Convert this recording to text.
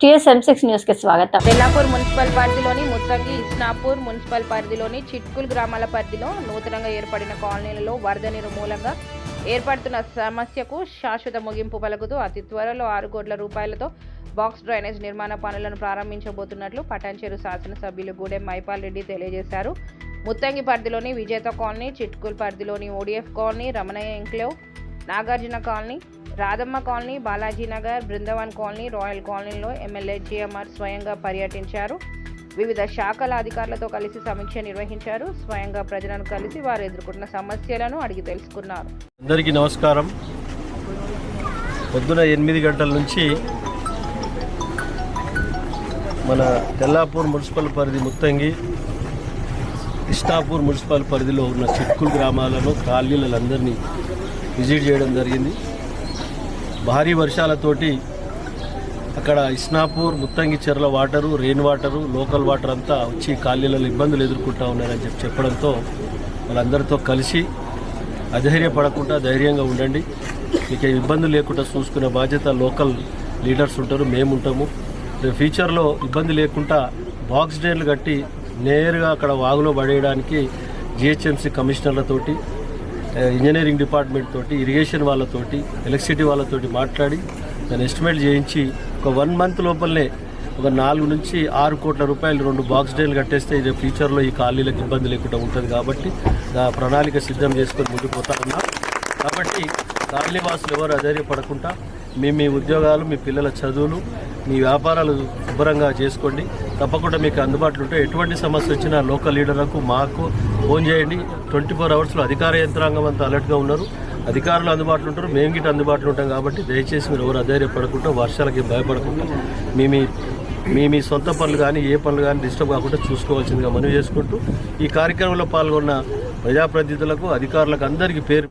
TSM six న్యూస్కి స్వాగతం. Tellapur municipal పరిధిలోని ముత్తంగి ఇస్నాపూర్ మున్సిపల్ పరిధిలోని చిట్కుల్ గ్రామాల పరిధిలో నూతనంగా ఏర్పడిన కాలనీలలో వరద నీరు మూలంగా ఏర్పడుతున్న సమస్యకు శాశ్వత ముగింపు పలుకుతూ అతి త్వరలో ఆరు కోట్ల రూపాయలతో బాక్స్ డ్రైనేజ్ నిర్మాణ పనులను ప్రారంభించబోతున్నట్లు పటాన్చేరు శాసనసభ్యులు గూడెం మైపాల్ రెడ్డి తెలియజేశారు. ముత్తంగి పరిధిలోని విజేత కాలనీ చిట్కుల్ పరిధిలోని ODF colony Ramanaiah enclave Nagarjuna colony Radhamma colony Balaji Nagar Brindavan colony royal కాలనీలో ఎమ్మెల్యే జిఎంఆర్ స్వయంగా పర్యటించారు. వివిధ శాఖల అధికారులతో కలిసి సమీక్ష నిర్వహించారు. స్వయంగా ప్రజలను కలిసి వారు ఎదుర్కొంటున్న సమస్యలను అడిగి తెలుసుకున్నారు. అందరికీ నమస్కారం. పొద్దున ఎనిమిది గంటల నుంచి మన తెల్లాపూర్ మున్సిపల్ పరిధి ముత్తంగి కృష్ణాపూర్ మున్సిపల్ పరిధిలో ఉన్న చిట్కుల్ గ్రామాలను కాలనీలందరినీ విజిట్ చేయడం జరిగింది. భారీ వర్షాలతోటి అక్కడ ఇస్నాపూర్ ముత్తంగి చెర్ల water rain water local water అంతా వచ్చి కాలనీలలో ఇబ్బందులు ఎదుర్కొంటా ఉన్నారని చెప్పి చెప్పడంతో వాళ్ళందరితో కలిసి అధైర్యపడకుండా ధైర్యంగా ఉండండి. మీకు ఇబ్బందులు ఇబ్బంది లేకుండా చూసుకునే బాధ్యత లోకల్ లీడర్స్ ఉంటారు మేము ఉంటాము. రేపు ఫ్యూచర్లో ఇబ్బంది లేకుండా బాక్స్ డ్రైన్లు కట్టి నేరుగా అక్కడ వాగులో పడేయడానికి జిహెచ్ఎంసీ కమిషనర్లతోటి Uh, ఇంజనీరింగ్ డిపార్ట్మెంట్ తోటి ఇరిగేషన్ వాళ్ళతోటి ఎలక్ట్రిసిటీ వాళ్ళతోటి మాట్లాడి దాన్ని ఎస్టిమేట్ చేయించి ఒక వన్ మంత్ లోపలనే ఒక నాలుగు నుంచి ఆరు కోట్ల రూపాయలు రెండు బాక్స్ డేలు కట్టేస్తే ఇది ఫ్యూచర్లో ఈ ఖాళీలకు ఇబ్బంది లేకుండా ఉంటుంది కాబట్టి ప్రణాళిక సిద్ధం చేసుకొని ముందుకు పోతా ఉన్నాం. కాబట్టి ఖాళీ వాసులు ఎవరు అధైర్యపడకుండా మీ మీ ఉద్యోగాలు మీ పిల్లల చదువులు మీ వ్యాపారాలు శుభ్రంగా చేసుకోండి. తప్పకుండా మీకు అందుబాటులో ఉంటే ఎటువంటి సమస్య వచ్చినా లోకల్ లీడర్లకు మాకు ఫోన్ చేయండి. ట్వంటీ ఫోర్ అవర్స్లో అధికార యంత్రాంగం అంతా అలర్ట్గా ఉన్నారు. అధికారులు అందుబాటులో ఉంటారు. మేము గిట్ట అందుబాటులో ఉంటాం కాబట్టి దయచేసి మీరు ఎవరు అధైర్యపడకుండా వర్షాలకి భయపడకుండా మీ మీ మీ మీ సొంత పనులు కానీ ఏ పనులు కానీ డిస్టర్బ్ కాకుండా చూసుకోవాల్సిందిగా మనవి చేసుకుంటూ ఈ కార్యక్రమంలో పాల్గొన్న ప్రజాప్రతినిధులకు అధికారులకు అందరికీ పేరు